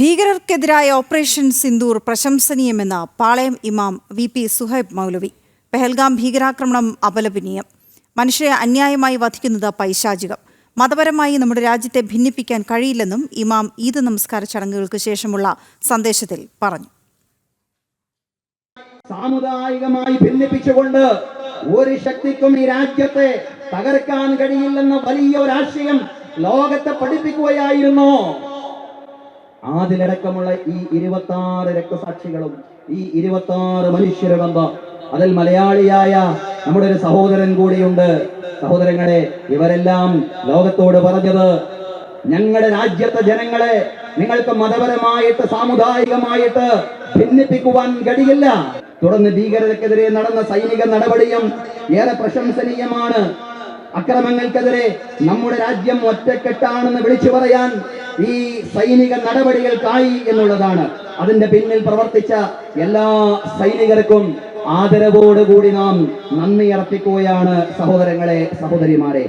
ഭീകരർക്കെതിരായ operation Sindoor പ്രശംസനീയമെന്ന് പാളയം ഇമാം V P Suhaib മൗലവി. പെഹൽഗാം ഭീകരാക്രമണം അപലപനീയം. മനുഷ്യരെ അന്യായമായി വധിക്കുന്നത് പൈശാചികം. മതപരമായി നമ്മുടെ രാജ്യത്തെ ഭിന്നിപ്പിക്കാൻ കഴിയില്ലെന്നും ഇമാം ഈദ് നമസ്കാര ചടങ്ങുകൾക്ക് ശേഷമുള്ള സന്ദേശത്തിൽ പറഞ്ഞു. സാമുദായികമായി ഭിന്നിപ്പിച്ചുകൊണ്ട് ഒരു ശക്തിക്കും ഈ രാജ്യത്തെ തകർക്കാൻ കഴിയില്ലെന്ന വലിയ ഒരാശയം ലോകത്തെ പഠിപ്പിക്കുകയായിരുന്നു. അതിലടക്കമുള്ള ഈ ഇരുപത്തി ആറ് രക്തസാക്ഷികളും ഈ ഇരുപത്തി ആറ് മനുഷ്യരുടെന്ന് അതിൽ മലയാളിയായ നമ്മുടെ ഒരു സഹോദരൻ കൂടിയുണ്ട്. സഹോദരങ്ങളെ ഇവരെല്ലാം ലോകത്തോട് പറഞ്ഞത് ഞങ്ങളുടെ രാജ്യത്തെ ജനങ്ങളെ നിങ്ങൾക്ക് മതപരമായിട്ട് സാമുദായികമായിട്ട് ഭിന്നിപ്പിക്കുവാൻ കഴിയില്ല. തുടർന്ന് ഭീകരതക്കെതിരെ നടന്ന സൈനിക നടപടിയും ഏറെ പ്രശംസനീയമാണ്. അക്രമങ്ങൾക്കെതിരെ നമ്മുടെ രാജ്യം ഒറ്റക്കെട്ടാണെന്ന് വിളിച്ചു പറയാൻ ഈ സൈനിക നടപടികൾക്കായി എന്നുള്ളതാണ്. അതിന്റെ പിന്നിൽ പ്രവർത്തിച്ച എല്ലാ സൈനികർക്കും ആദരവോടുകൂടി നാം നന്ദി അർപ്പിക്കുകയാണ് സഹോദരങ്ങളെ സഹോദരിമാരെ.